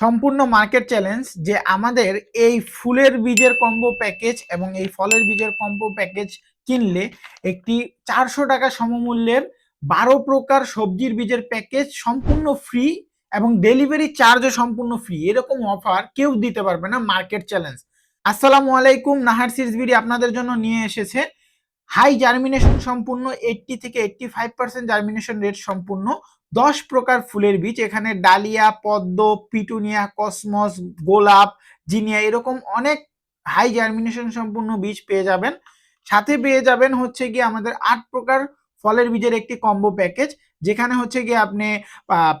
সম্পূর্ণ market challenge যে আমাদের এই ফুলের বীজের কম্বো প্যাকেজ এবং এই ফলের বীজের কম্বো প্যাকেজ কিনলে একটি চারশো টাকা সমমূল্যের বারো প্রকার সবজির বীজের প্যাকেজ সম্পূর্ণ ফ্রি এবং ডেলিভারি চার্জও সম্পূর্ণ ফ্রি এরকম অফার কেউ দিতে পারবে না মার্কেট চ্যালেঞ্জ আসসালামু আলাইকুম, নাহার সিরিজ বিডি আপনাদের জন্য নিয়ে এসেছে হাই জার্মিনেশন সম্পূর্ণ এইটটি থেকে eighty five percent germination rate সম্পূর্ণ। দশ প্রকার ফুলের বীজ, এখানে ডালিয়া, পদ্ম, পিটুনিয়া, কসমস, গোলাপ, জিনিয়া, এরকম অনেক হাই জার্মিনেশন সম্পূর্ণ বীজ পেয়ে যাবেন। সাথে পেয়ে যাবেন হচ্ছে গিয়ে আমাদের আট প্রকার ফলের বীজের একটি কম্বো প্যাকেজ যেখানে হচ্ছে গিয়ে আপনি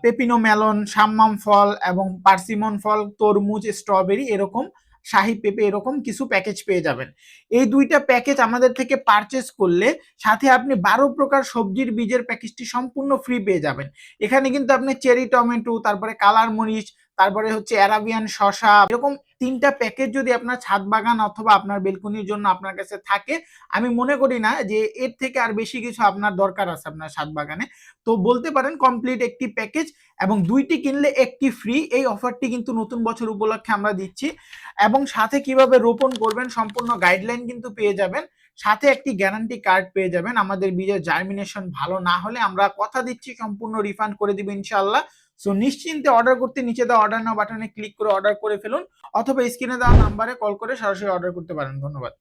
পেপিনো মেলন সাম্মাম ফল এবং পার্সিমন ফল, তরমুজ স্ট্রবেরি এরকম শাহি পেঁপে এরকম কিছু প্যাকেজ পেয়ে যাবেন। এই দুইটা প্যাকেজ আমাদের থেকে পারচেস করলে সাথে আপনি বারো প্রকার সবজির বীজের প্যাকেজটি সম্পূর্ণ ফ্রি পেয়ে যাবেন। এখানে কিন্তু আপনি চেরি টমেটো তারপরে কালার মরিচ তারপরে হচ্ছে অ্যারাবিয়ান শশা এরকম তিনটা প্যাকেজ যদি আপনার ছাদ বাগান অথবা আপনার বেলকনির জন্য আপনার কাছে থাকে, আমি মনে করি না যে এর থেকে আর বেশি কিছু আপনার দরকার আছে আপনার ছাদ বাগানে। তো বলতে পারেন কমপ্লিট একটি প্যাকেজ এবং দুইটি কিনলে একটি ফ্রি এই অফারটি কিন্তু নতুন বছর উপলক্ষে আমরা দিচ্ছি। এবং সাথে কীভাবে রোপণ করবেন, সম্পূর্ণ গাইডলাইন কিন্তু পেয়ে যাবেন। সাথে একটি গ্যারান্টি কার্ড পেয়ে যাবেন। আমাদের বীজের জার্মিনেশন ভালো না হলে আমরা কথা দিচ্ছি, সম্পূর্ণ রিফান্ড করে দিবেন ইনশাল্লাহ সো নিশ্চিন্তে অর্ডার করতে নিচে দেওয়া অর্ডার নাও বাটনে ক্লিক করে অর্ডার করে ফেলুন, অথবা স্ক্রিনে দেওয়া নাম্বারে কল করে সরাসরি অর্ডার করতে পারেন। ধন্যবাদ।